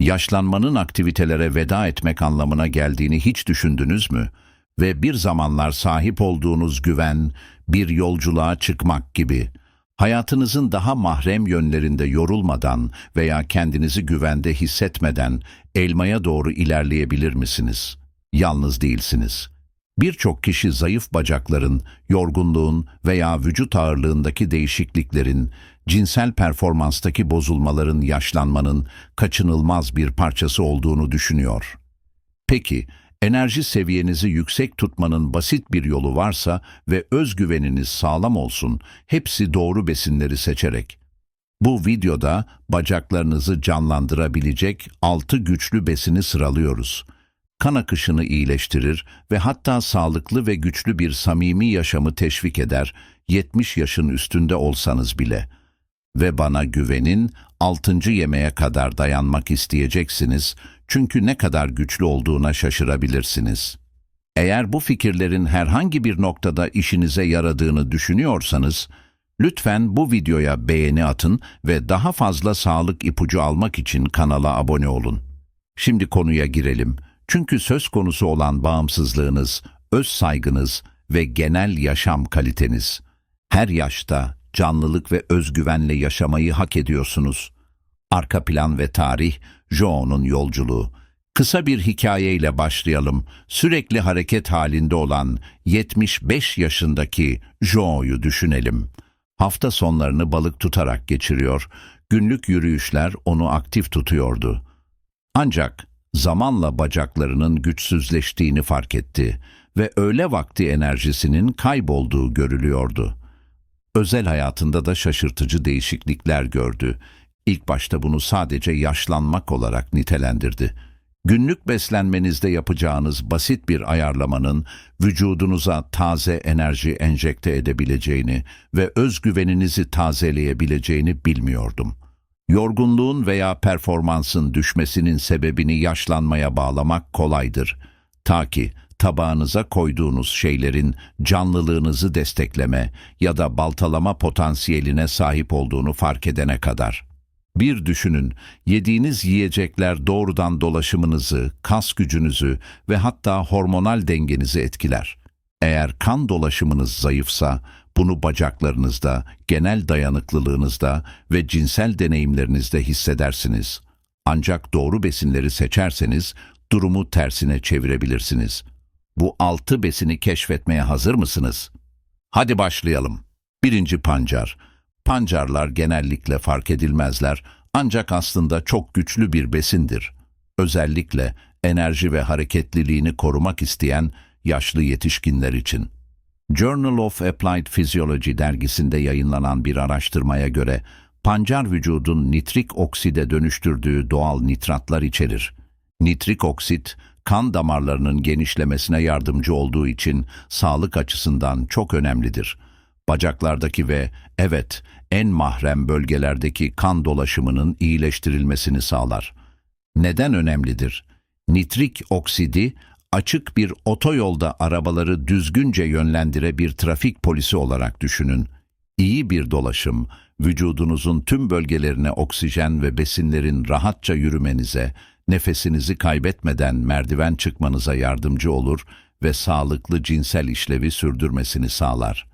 Yaşlanmanın aktivitelere veda etmek anlamına geldiğini hiç düşündünüz mü? Ve bir zamanlar sahip olduğunuz güven, bir yolculuğa çıkmak gibi. Hayatınızın daha mahrem yönlerinde yorulmadan veya kendinizi güvende hissetmeden elmaya doğru ilerleyebilir misiniz? Yalnız değilsiniz. Birçok kişi zayıf bacakların, yorgunluğun veya vücut ağırlığındaki değişikliklerin, cinsel performanstaki bozulmaların yaşlanmanın kaçınılmaz bir parçası olduğunu düşünüyor. Peki, enerji seviyenizi yüksek tutmanın basit bir yolu varsa ve özgüveniniz sağlam olsun, hepsi doğru besinleri seçerek. Bu videoda bacaklarınızı canlandırabilecek 6 güçlü besini sıralıyoruz. Kan akışını iyileştirir ve hatta sağlıklı ve güçlü bir samimi yaşamı teşvik eder, 70 yaşın üstünde olsanız bile. Ve bana güvenin, 6. yemeğe kadar dayanmak isteyeceksiniz çünkü ne kadar güçlü olduğuna şaşırabilirsiniz. Eğer bu fikirlerin herhangi bir noktada işinize yaradığını düşünüyorsanız, lütfen bu videoya beğeni atın ve daha fazla sağlık ipucu almak için kanala abone olun. Şimdi konuya girelim. Çünkü söz konusu olan bağımsızlığınız, öz saygınız ve genel yaşam kaliteniz. Her yaşta canlılık ve özgüvenle yaşamayı hak ediyorsunuz. Arka plan ve tarih, Joe'nun yolculuğu. Kısa bir hikayeyle başlayalım. Sürekli hareket halinde olan 75 yaşındaki Joe'yu düşünelim. Hafta sonlarını balık tutarak geçiriyor, günlük yürüyüşler onu aktif tutuyordu. Ancak zamanla bacaklarının güçsüzleştiğini fark etti ve öğle vakti enerjisinin kaybolduğu görülüyordu. Özel hayatında da şaşırtıcı değişiklikler gördü. İlk başta bunu sadece yaşlanmak olarak nitelendirdi. Günlük beslenmenizde yapacağınız basit bir ayarlamanın vücudunuza taze enerji enjekte edebileceğini ve özgüveninizi tazeleyebileceğini bilmiyordum. Yorgunluğun veya performansın düşmesinin sebebini yaşlanmaya bağlamak kolaydır. Ta ki tabağınıza koyduğunuz şeylerin canlılığınızı destekleme ya da baltalama potansiyeline sahip olduğunu fark edene kadar. Bir düşünün, yediğiniz yiyecekler doğrudan dolaşımınızı, kas gücünüzü ve hatta hormonal dengenizi etkiler. Eğer kan dolaşımınız zayıfsa, bunu bacaklarınızda, genel dayanıklılığınızda ve cinsel deneyimlerinizde hissedersiniz. Ancak doğru besinleri seçerseniz durumu tersine çevirebilirsiniz. Bu altı besini keşfetmeye hazır mısınız? Hadi başlayalım. Birinci pancar. Pancarlar genellikle fark edilmezler ancak aslında çok güçlü bir besindir. Özellikle enerji ve hareketliliğini korumak isteyen yaşlı yetişkinler için. Journal of Applied Physiology dergisinde yayınlanan bir araştırmaya göre pancar vücudun nitrik okside dönüştürdüğü doğal nitratlar içerir. Nitrik oksit, kan damarlarının genişlemesine yardımcı olduğu için sağlık açısından çok önemlidir. Bacaklardaki ve evet en mahrem bölgelerdeki kan dolaşımının iyileştirilmesini sağlar. Neden önemlidir? Nitrik oksidi açık bir otoyolda arabaları düzgünce yönlendire bir trafik polisi olarak düşünün. İyi bir dolaşım, vücudunuzun tüm bölgelerine oksijen ve besinlerin rahatça yürümenize, nefesinizi kaybetmeden merdiven çıkmanıza yardımcı olur ve sağlıklı cinsel işlevi sürdürmesini sağlar.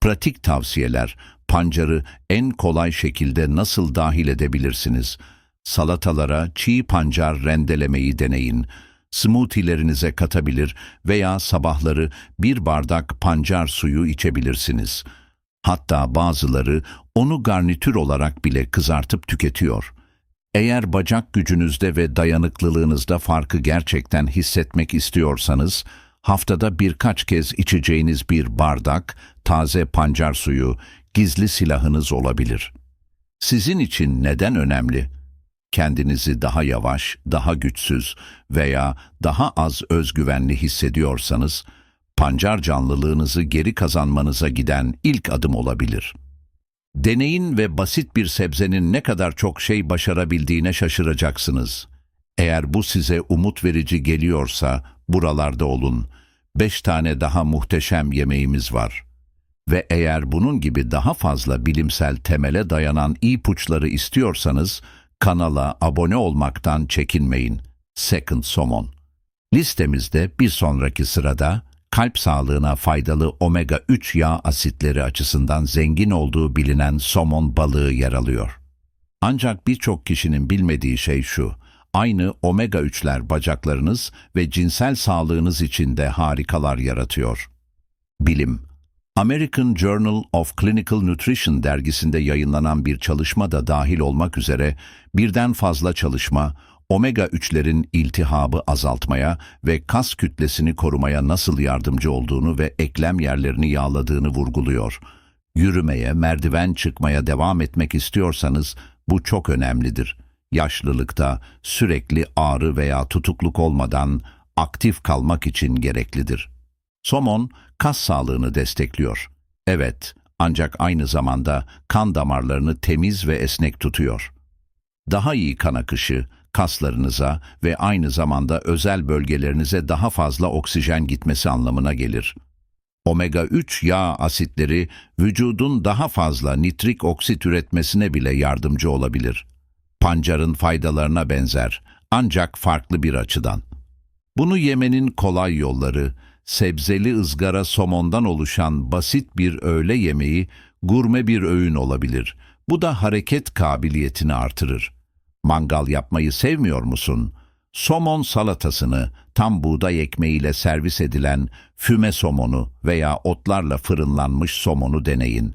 Pratik tavsiyeler, pancarı en kolay şekilde nasıl dahil edebilirsiniz? Salatalara çiğ pancar rendelemeyi deneyin. Smoothie'lerinize katabilir veya sabahları bir bardak pancar suyu içebilirsiniz. Hatta bazıları onu garnitür olarak bile kızartıp tüketiyor. Eğer bacak gücünüzde ve dayanıklılığınızda farkı gerçekten hissetmek istiyorsanız, haftada birkaç kez içeceğiniz bir bardak taze pancar suyu gizli silahınız olabilir. Sizin için neden önemli? Kendinizi daha yavaş, daha güçsüz veya daha az özgüvenli hissediyorsanız, pancar canlılığınızı geri kazanmanıza giden ilk adım olabilir. Deneyin ve basit bir sebzenin ne kadar çok şey başarabildiğine şaşıracaksınız. Eğer bu size umut verici geliyorsa buralarda olun. Beş tane daha muhteşem yemeğimiz var. Ve eğer bunun gibi daha fazla bilimsel temele dayanan ipuçları istiyorsanız Kanala abone olmaktan çekinmeyin. Second Somon. Listemizde bir sonraki sırada kalp sağlığına faydalı omega 3 yağ asitleri açısından zengin olduğu bilinen somon balığı yer alıyor. Ancak birçok kişinin bilmediği şey şu, aynı omega 3'ler bacaklarınız ve cinsel sağlığınız için de harikalar yaratıyor. Bilim American Journal of Clinical Nutrition dergisinde yayınlanan bir çalışma da dahil olmak üzere birden fazla çalışma, omega 3'lerin iltihabı azaltmaya ve kas kütlesini korumaya nasıl yardımcı olduğunu ve eklem yerlerini yağladığını vurguluyor. Yürümeye, merdiven çıkmaya devam etmek istiyorsanız bu çok önemlidir. Yaşlılıkta sürekli ağrı veya tutukluk olmadan aktif kalmak için gereklidir. Somon kas sağlığını destekliyor. Evet, ancak aynı zamanda kan damarlarını temiz ve esnek tutuyor. Daha iyi kan akışı, kaslarınıza ve aynı zamanda özel bölgelerinize daha fazla oksijen gitmesi anlamına gelir. Omega 3 yağ asitleri vücudun daha fazla nitrik oksit üretmesine bile yardımcı olabilir. Pancarın faydalarına benzer ancak farklı bir açıdan. Bunu yemenin kolay yolları, sebzeli ızgara somondan oluşan basit bir öğle yemeği gurme bir öğün olabilir. Bu da hareket kabiliyetini artırır. Mangal yapmayı sevmiyor musun? Somon salatasını tam buğday ekmeğiyle servis edilen füme somonu veya otlarla fırınlanmış somonu deneyin.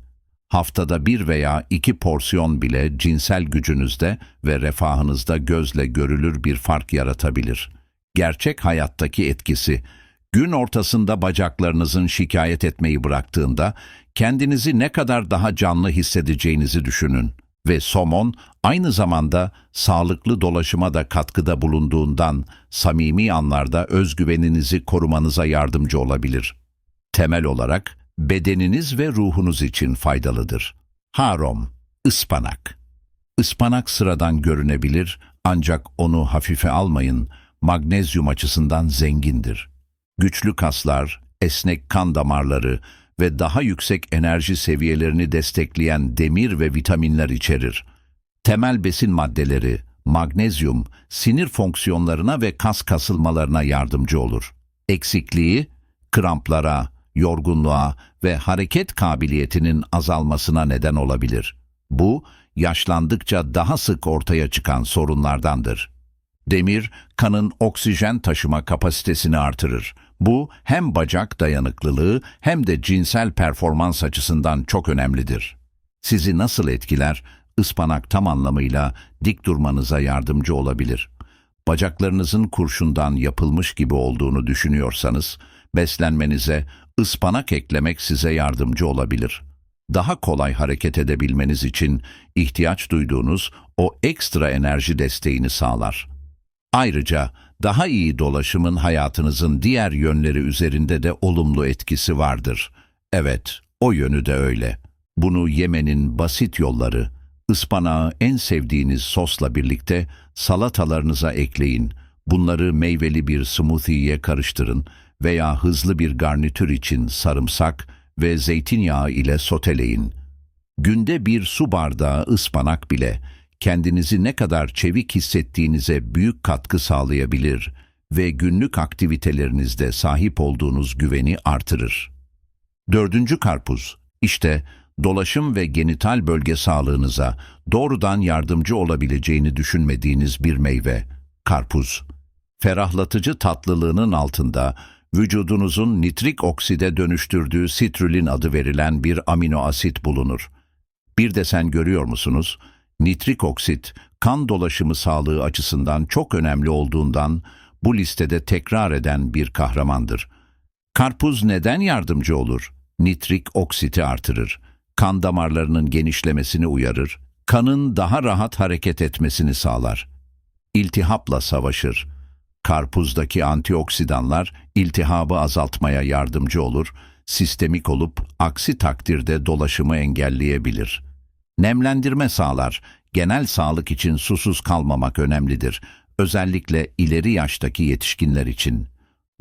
Haftada bir veya iki porsiyon bile cinsel gücünüzde ve refahınızda gözle görülür bir fark yaratabilir. Gerçek hayattaki etkisi, gün ortasında bacaklarınızın şikayet etmeyi bıraktığında kendinizi ne kadar daha canlı hissedeceğinizi düşünün ve somon aynı zamanda sağlıklı dolaşıma da katkıda bulunduğundan samimi anlarda özgüveninizi korumanıza yardımcı olabilir. Temel olarak bedeniniz ve ruhunuz için faydalıdır. Harom, ıspanak. Ispanak sıradan görünebilir ancak onu hafife almayın, magnezyum açısından zengindir. Güçlü kaslar, esnek kan damarları ve daha yüksek enerji seviyelerini destekleyen demir ve vitaminler içerir. Temel besin maddeleri, magnezyum, sinir fonksiyonlarına ve kas kasılmalarına yardımcı olur. Eksikliği, kramplara, yorgunluğa ve hareket kabiliyetinin azalmasına neden olabilir. Bu, yaşlandıkça daha sık ortaya çıkan sorunlardandır. Demir, kanın oksijen taşıma kapasitesini artırır. Bu hem bacak dayanıklılığı hem de cinsel performans açısından çok önemlidir. Sizi nasıl etkiler? Ispanak tam anlamıyla dik durmanıza yardımcı olabilir. Bacaklarınızın kurşundan yapılmış gibi olduğunu düşünüyorsanız, beslenmenize ıspanak eklemek size yardımcı olabilir. Daha kolay hareket edebilmeniz için ihtiyaç duyduğunuz o ekstra enerji desteğini sağlar. Ayrıca daha iyi dolaşımın hayatınızın diğer yönleri üzerinde de olumlu etkisi vardır. Evet, o yönü de öyle. Bunu yemenin basit yolları, ıspanağı en sevdiğiniz sosla birlikte salatalarınıza ekleyin. Bunları meyveli bir smoothie'ye karıştırın veya hızlı bir garnitür için sarımsak ve zeytinyağı ile soteleyin. Günde bir su bardağı ıspanak bile kendinizi ne kadar çevik hissettiğinize büyük katkı sağlayabilir ve günlük aktivitelerinizde sahip olduğunuz güveni artırır. Dördüncü karpuz, işte dolaşım ve genital bölge sağlığınıza doğrudan yardımcı olabileceğini düşünmediğiniz bir meyve, karpuz. Ferahlatıcı tatlılığının altında vücudunuzun nitrik okside dönüştürdüğü sitrulin adı verilen bir amino asit bulunur. Bir de sen görüyor musunuz? Nitrik oksit, kan dolaşımı sağlığı açısından çok önemli olduğundan bu listede tekrar eden bir kahramandır. Karpuz neden yardımcı olur? Nitrik oksiti artırır. Kan damarlarının genişlemesini uyarır. Kanın daha rahat hareket etmesini sağlar. İltihapla savaşır. Karpuzdaki antioksidanlar iltihabı azaltmaya yardımcı olur, sistemik olup aksi takdirde dolaşımı engelleyebilir.'' Nemlendirme sağlar. Genel sağlık için susuz kalmamak önemlidir. Özellikle ileri yaştaki yetişkinler için.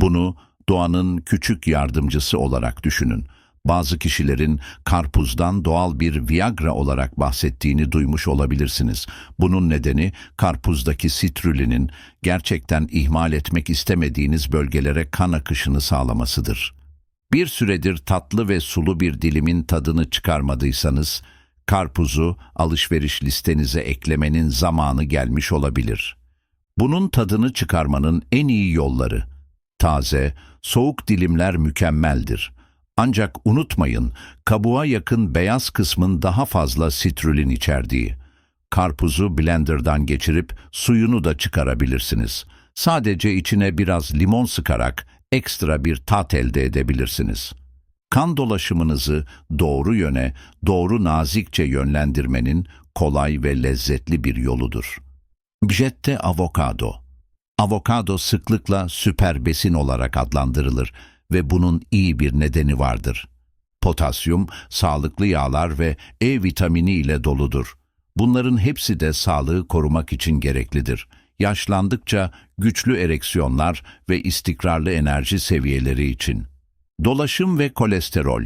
Bunu doğanın küçük yardımcısı olarak düşünün. Bazı kişilerin karpuzdan doğal bir Viagra olarak bahsettiğini duymuş olabilirsiniz. Bunun nedeni karpuzdaki sitrülinin gerçekten ihmal etmek istemediğiniz bölgelere kan akışını sağlamasıdır. Bir süredir tatlı ve sulu bir dilimin tadını çıkarmadıysanız, karpuzu alışveriş listenize eklemenin zamanı gelmiş olabilir. Bunun tadını çıkarmanın en iyi yolları, taze, soğuk dilimler mükemmeldir. Ancak unutmayın, kabuğa yakın beyaz kısmın daha fazla sitrulin içerdiği. Karpuzu blenderdan geçirip suyunu da çıkarabilirsiniz. Sadece içine biraz limon sıkarak ekstra bir tat elde edebilirsiniz. Kan dolaşımınızı doğru yöne, doğru nazikçe yönlendirmenin kolay ve lezzetli bir yoludur. Bjette avokado Avokado sıklıkla süper besin olarak adlandırılır ve bunun iyi bir nedeni vardır. Potasyum, sağlıklı yağlar ve E vitamini ile doludur. Bunların hepsi de sağlığı korumak için gereklidir. Yaşlandıkça güçlü ereksiyonlar ve istikrarlı enerji seviyeleri için. Dolaşım ve kolesterol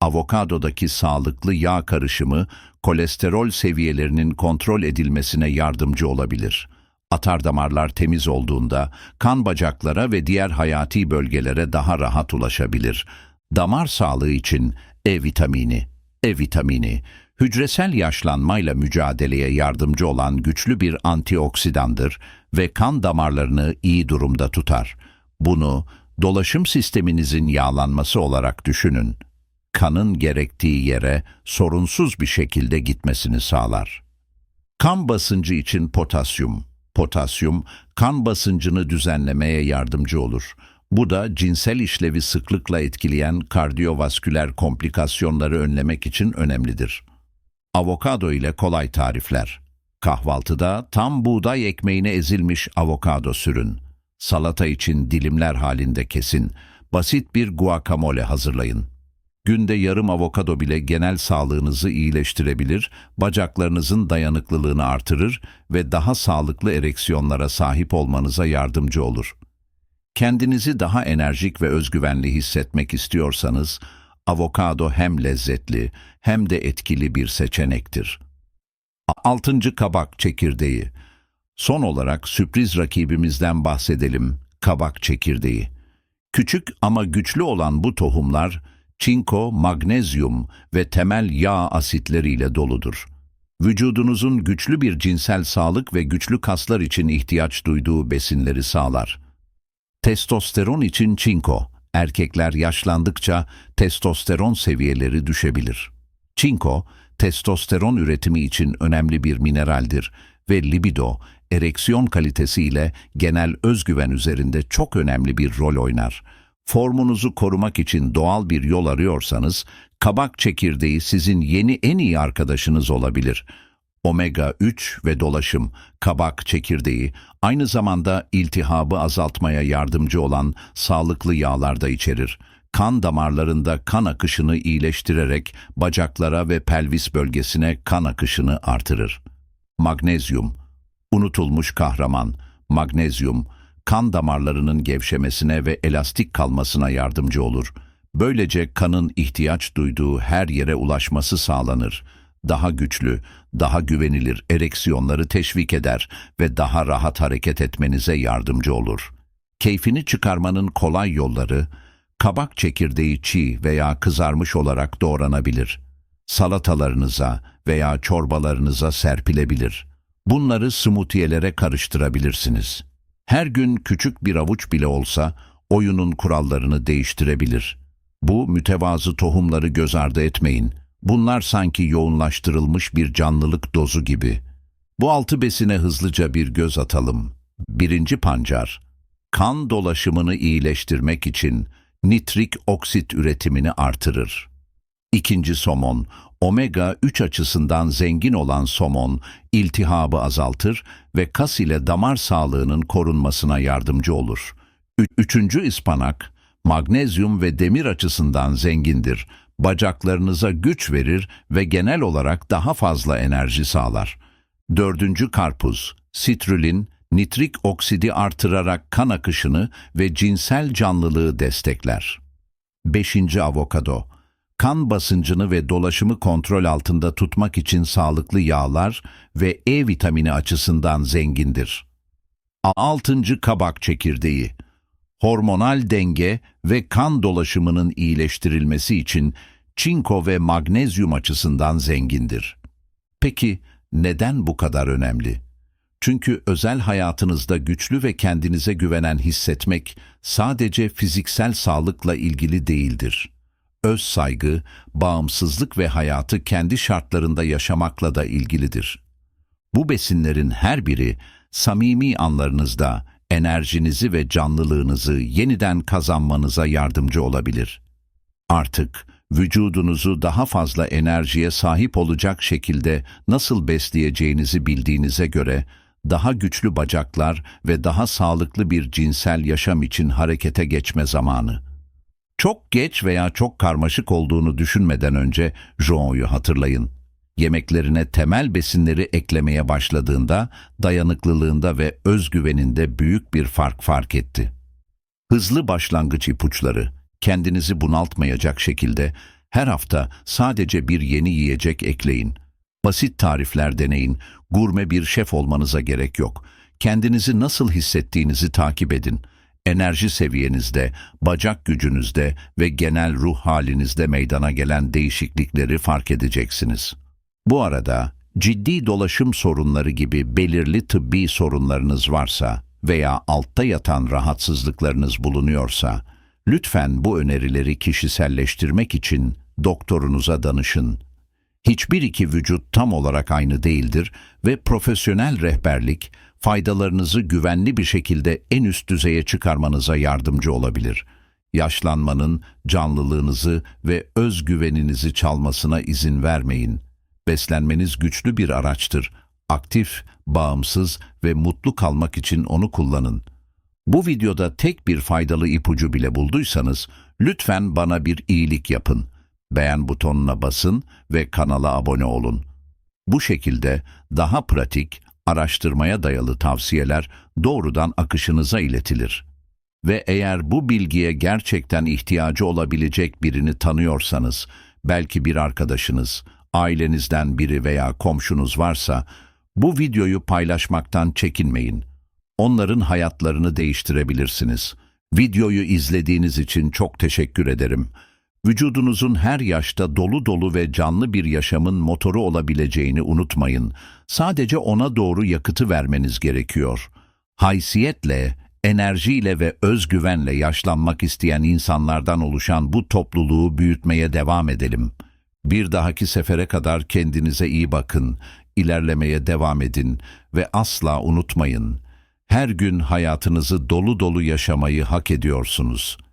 Avokadodaki sağlıklı yağ karışımı kolesterol seviyelerinin kontrol edilmesine yardımcı olabilir. Atar damarlar temiz olduğunda kan bacaklara ve diğer hayati bölgelere daha rahat ulaşabilir. Damar sağlığı için E vitamini. E vitamini, hücresel yaşlanmayla mücadeleye yardımcı olan güçlü bir antioksidandır ve kan damarlarını iyi durumda tutar. Bunu dolaşım sisteminizin yağlanması olarak düşünün. Kanın gerektiği yere sorunsuz bir şekilde gitmesini sağlar. Kan basıncı için potasyum. Potasyum, kan basıncını düzenlemeye yardımcı olur. Bu da cinsel işlevi sıklıkla etkileyen kardiyovasküler komplikasyonları önlemek için önemlidir. Avokado ile kolay tarifler. Kahvaltıda tam buğday ekmeğine ezilmiş avokado sürün. Salata için dilimler halinde kesin. Basit bir guacamole hazırlayın. Günde yarım avokado bile genel sağlığınızı iyileştirebilir, bacaklarınızın dayanıklılığını artırır ve daha sağlıklı ereksiyonlara sahip olmanıza yardımcı olur. Kendinizi daha enerjik ve özgüvenli hissetmek istiyorsanız, avokado hem lezzetli hem de etkili bir seçenektir. Altıncı kabak çekirdeği. Son olarak sürpriz rakibimizden bahsedelim, kabak çekirdeği. Küçük ama güçlü olan bu tohumlar, çinko, magnezyum ve temel yağ asitleriyle doludur. Vücudunuzun güçlü bir cinsel sağlık ve güçlü kaslar için ihtiyaç duyduğu besinleri sağlar. Testosteron için çinko, erkekler yaşlandıkça testosteron seviyeleri düşebilir. Çinko, testosteron üretimi için önemli bir mineraldir ve libido, ereksiyon kalitesiyle genel özgüven üzerinde çok önemli bir rol oynar. Formunuzu korumak için doğal bir yol arıyorsanız, kabak çekirdeği sizin yeni en iyi arkadaşınız olabilir. Omega 3 ve dolaşım, kabak çekirdeği aynı zamanda iltihabı azaltmaya yardımcı olan sağlıklı yağlar da içerir. Kan damarlarında kan akışını iyileştirerek bacaklara ve pelvis bölgesine kan akışını artırır. Magnezyum, unutulmuş kahraman, magnezyum, kan damarlarının gevşemesine ve elastik kalmasına yardımcı olur. Böylece kanın ihtiyaç duyduğu her yere ulaşması sağlanır. Daha güçlü, daha güvenilir ereksiyonları teşvik eder ve daha rahat hareket etmenize yardımcı olur. Keyfini çıkarmanın kolay yolları, kabak çekirdeği çiğ veya kızarmış olarak doğranabilir. Salatalarınıza veya çorbalarınıza serpilebilir. Bunları smoothie'lere karıştırabilirsiniz. Her gün küçük bir avuç bile olsa oyunun kurallarını değiştirebilir. Bu mütevazı tohumları göz ardı etmeyin. Bunlar sanki yoğunlaştırılmış bir canlılık dozu gibi. Bu altı besine hızlıca bir göz atalım. Birinci pancar, kan dolaşımını iyileştirmek için nitrik oksit üretimini artırır. İkinci somon, omega 3 açısından zengin olan somon, iltihabı azaltır ve kas ile damar sağlığının korunmasına yardımcı olur. Üçüncü ıspanak, magnezyum ve demir açısından zengindir. Bacaklarınıza güç verir ve genel olarak daha fazla enerji sağlar. Dördüncü karpuz, sitrulin, nitrik oksidi artırarak kan akışını ve cinsel canlılığı destekler. Beşinci avokado, kan basıncını ve dolaşımı kontrol altında tutmak için sağlıklı yağlar ve E vitamini açısından zengindir. 6. Kabak çekirdeği Hormonal denge ve kan dolaşımının iyileştirilmesi için çinko ve magnezyum açısından zengindir. Peki neden bu kadar önemli? Çünkü özel hayatınızda güçlü ve kendinize güvenen hissetmek sadece fiziksel sağlıkla ilgili değildir. Öz saygı, bağımsızlık ve hayatı kendi şartlarında yaşamakla da ilgilidir. Bu besinlerin her biri samimi anlarınızda enerjinizi ve canlılığınızı yeniden kazanmanıza yardımcı olabilir. Artık vücudunuzu daha fazla enerjiye sahip olacak şekilde nasıl besleyeceğinizi bildiğinize göre daha güçlü bacaklar ve daha sağlıklı bir cinsel yaşam için harekete geçme zamanı. Çok geç veya çok karmaşık olduğunu düşünmeden önce Joon'u hatırlayın. Yemeklerine temel besinleri eklemeye başladığında dayanıklılığında ve özgüveninde büyük bir fark fark etti. Hızlı başlangıç ipuçları, kendinizi bunaltmayacak şekilde her hafta sadece bir yeni yiyecek ekleyin. Basit tarifler deneyin, gurme bir şef olmanıza gerek yok. Kendinizi nasıl hissettiğinizi takip edin. Enerji seviyenizde, bacak gücünüzde ve genel ruh halinizde meydana gelen değişiklikleri fark edeceksiniz. Bu arada ciddi dolaşım sorunları gibi belirli tıbbi sorunlarınız varsa veya altta yatan rahatsızlıklarınız bulunuyorsa, lütfen bu önerileri kişiselleştirmek için doktorunuza danışın. Hiçbir iki vücut tam olarak aynı değildir ve profesyonel rehberlik faydalarınızı güvenli bir şekilde en üst düzeye çıkarmanıza yardımcı olabilir. Yaşlanmanın canlılığınızı ve özgüveninizi çalmasına izin vermeyin. Beslenmeniz güçlü bir araçtır. Aktif, bağımsız ve mutlu kalmak için onu kullanın. Bu videoda tek bir faydalı ipucu bile bulduysanız lütfen bana bir iyilik yapın. Beğen butonuna basın ve kanala abone olun. Bu şekilde daha pratik, araştırmaya dayalı tavsiyeler doğrudan akışınıza iletilir. Ve eğer bu bilgiye gerçekten ihtiyacı olabilecek birini tanıyorsanız, belki bir arkadaşınız, ailenizden biri veya komşunuz varsa, bu videoyu paylaşmaktan çekinmeyin. Onların hayatlarını değiştirebilirsiniz. Videoyu izlediğiniz için çok teşekkür ederim. Vücudunuzun her yaşta dolu dolu ve canlı bir yaşamın motoru olabileceğini unutmayın. Sadece ona doğru yakıtı vermeniz gerekiyor. Haysiyetle, enerjiyle ve özgüvenle yaşlanmak isteyen insanlardan oluşan bu topluluğu büyütmeye devam edelim. Bir dahaki sefere kadar kendinize iyi bakın, ilerlemeye devam edin ve asla unutmayın. Her gün hayatınızı dolu dolu yaşamayı hak ediyorsunuz.''